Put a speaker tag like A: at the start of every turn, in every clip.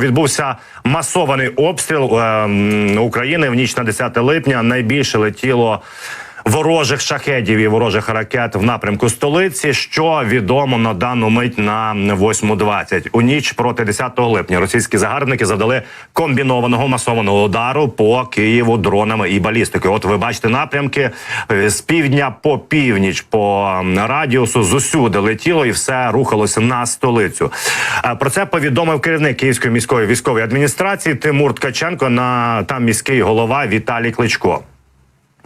A: Відбувся масований обстріл е, України в ніч на 10 липня. Найбільше летіло ворожих шахедів і ворожих ракет в напрямку столиці. Що відомо на дану мить на 8.20. У ніч проти 10 липня російські загарбники завдали комбінованого масованого удару по Києву дронами і балістикою. От ви бачите напрямки з півдня по північ по радіусу з усюди летіло і все рухалося на столицю. Е, Про це повідомив керівник Київської міської військової адміністрації Тимур Ткаченко на там міський голова Віталій Кличко.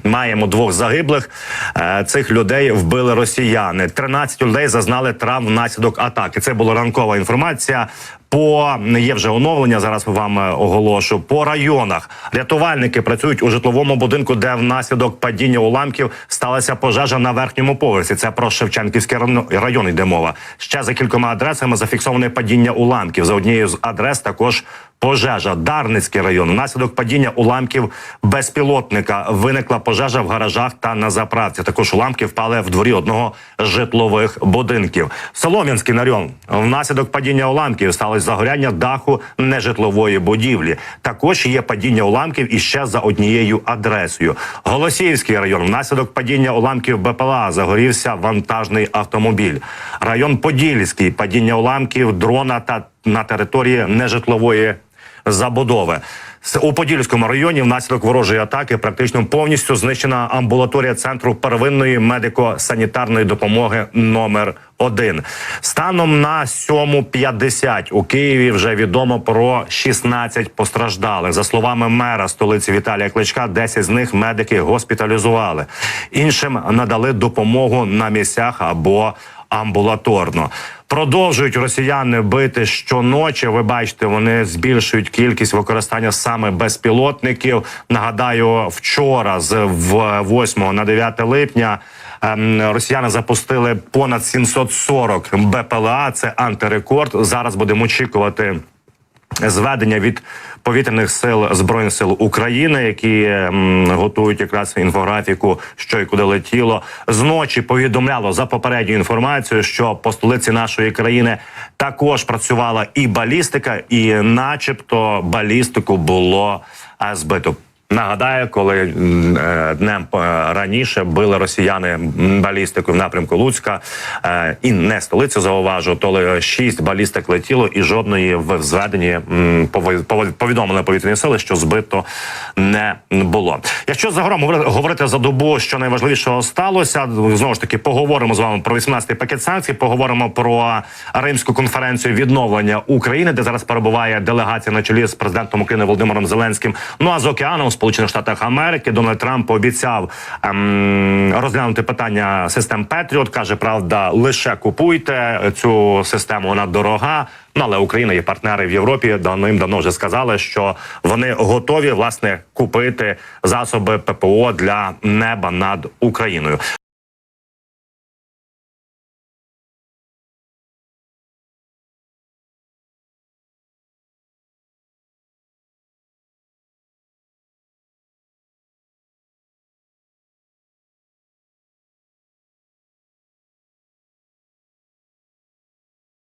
A: Маємо двох загиблих. Е, Цих людей вбили росіяни. 13 людей зазнали травм внаслідок атаки. Це була ранкова інформація. По є вже оновлення. Зараз вам е, оголошу. По районах рятувальники працюють у житловому будинку, де внаслідок падіння уламків сталася пожежа на верхньому поверсі. Це про Шевченківський район- йде мова. Ще за кількома адресами зафіксоване падіння уламків. За однією з адрес також пожежа. Дарницький район. Внаслідок падіння уламків безпілотника виникла пожежа в гаражах та на заправці. Також уламки впали в дворі одного з житлових будинків. Солом'янський район. Внаслідок падіння уламків сталося загоряння даху нежитлової будівлі. Також є падіння уламків іще за однією адресою. Голосіївський район. Внаслідок падіння уламків БПЛА загорівся вантажний автомобіль. Район Подільський. Падіння уламків дрона та на території нежитлової забудови. У Подільському районі внаслідок ворожої атаки практично повністю знищена амбулаторія центру первинної медико-санітарної допомоги номер 1 Станом на 7.50 у Києві вже відомо про 16 постраждалих. За словами мера столиці Віталія Кличка, 10 з них медики госпіталізували. Іншим надали допомогу на місцях або амбулаторно. Продовжують росіяни бити щоночі. Ви бачите, вони збільшують кількість використання саме безпілотників. Нагадаю, вчора з в 8 на 9 липня ем, росіяни запустили понад 740 БПЛА. Це антирекорд. Зараз будемо очікувати зведення від повітряних сил збройних сил України, які м, готують якраз інфографіку, що і куди летіло. Зночі повідомляло за попередню інформацію, що по столиці нашої країни також працювала і балістика, і, начебто, балістику було е, збито. Нагадаю, коли е, днем е, раніше били росіяни балістикою в напрямку Луцька е, і не столицю зауважу, то шість балістик летіло, і жодної в зведенні повідомили повітряні сили, що збито не було. Якщо загалом говорити за добу, що найважливішого сталося, знову ж таки поговоримо з вами про 18-й пакет санкцій. Поговоримо про Римську конференцію відновлення України, де зараз перебуває делегація на чолі з президентом України Володимиром Зеленським. Ну а з океаном Сполучених Штатах Америки Дональд Трамп обіцяв ем, розглянути питання систем Петріот. каже, правда, лише купуйте цю систему. Вона дорога. Ну але Україна і партнери в Європі давним давно вже сказали, що вони готові власне купити засоби ППО для неба над Україною.